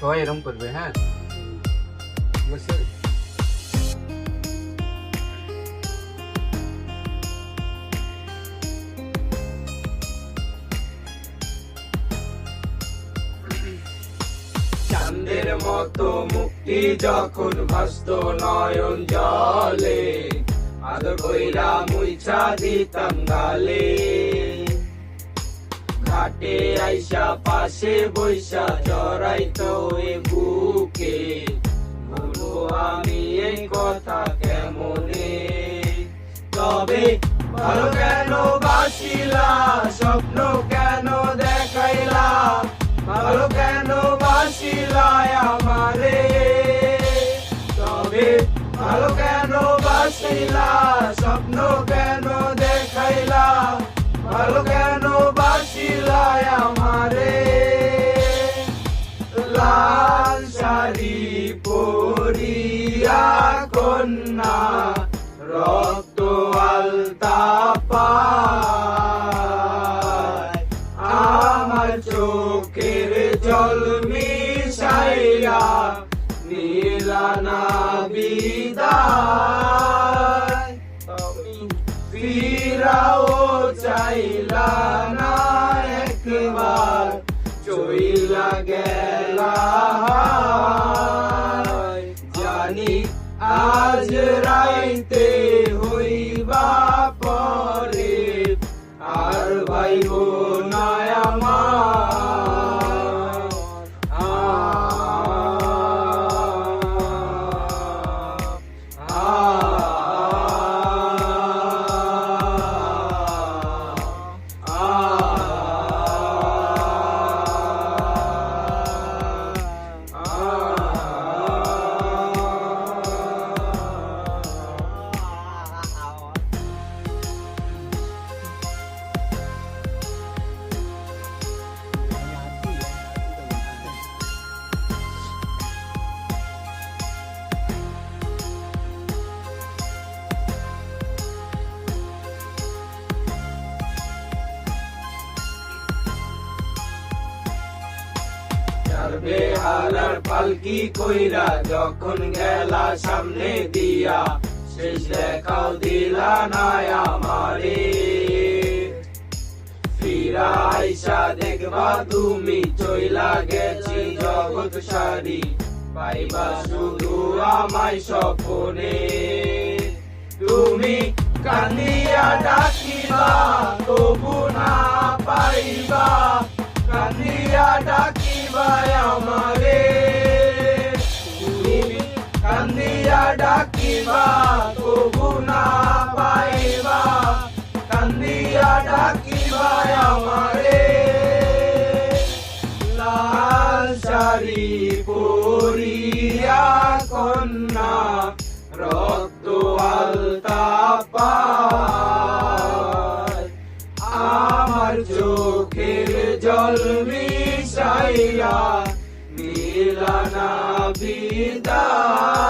সবাই এরকম করবে হ্যাঁ? চাঁদের মতো মুক্তি যখন ভাস্ত নয়ন জলে আদর কইরা মুইছা দিতাম গালে। ঘাটে আইসা পাশে বৈশা জড়াইতো এ বুকে। বলব আমি এই কথা কেমনে? তবে ভালো কেন বাসিলা, স্বপ্ন কেন দেখাইলা? ভালো কেন বাসিলা আমারে? তবে ভালো কেন বাসিলা, স্বপ্ন কেন দেখাইলা? ভালো কেন কন্যা রক্ত আলতা পায়। আমার চোখের জল মিশাইয়া নীলানা বিদায়। চাইলা না একবার, চইলা গেলা চলবে হারার পালকি কইরা, যখন গেলা সামনে দিয়া, শেষ দেখাও দিলা না আমারে। ফিরা আইসা দেখবা তুমি, চইলা গেছি জগৎ সারি, পাইবা শুধু আমায় স্বপনে। তুমি ডাকিবা, তবু না পাইবা, কান্দিয়া ডাকিবা আমারে। তুমি কান্দিয়া ডাকিবা, তবু না পাইবা। কান্দিয়া ডাকিবা আমারে। লাল শাড়ি পরিয়া কন্যা, রক্ত আলতা পায়। আমার চোখের জল মিশাইয়া মিলানা বিদায়।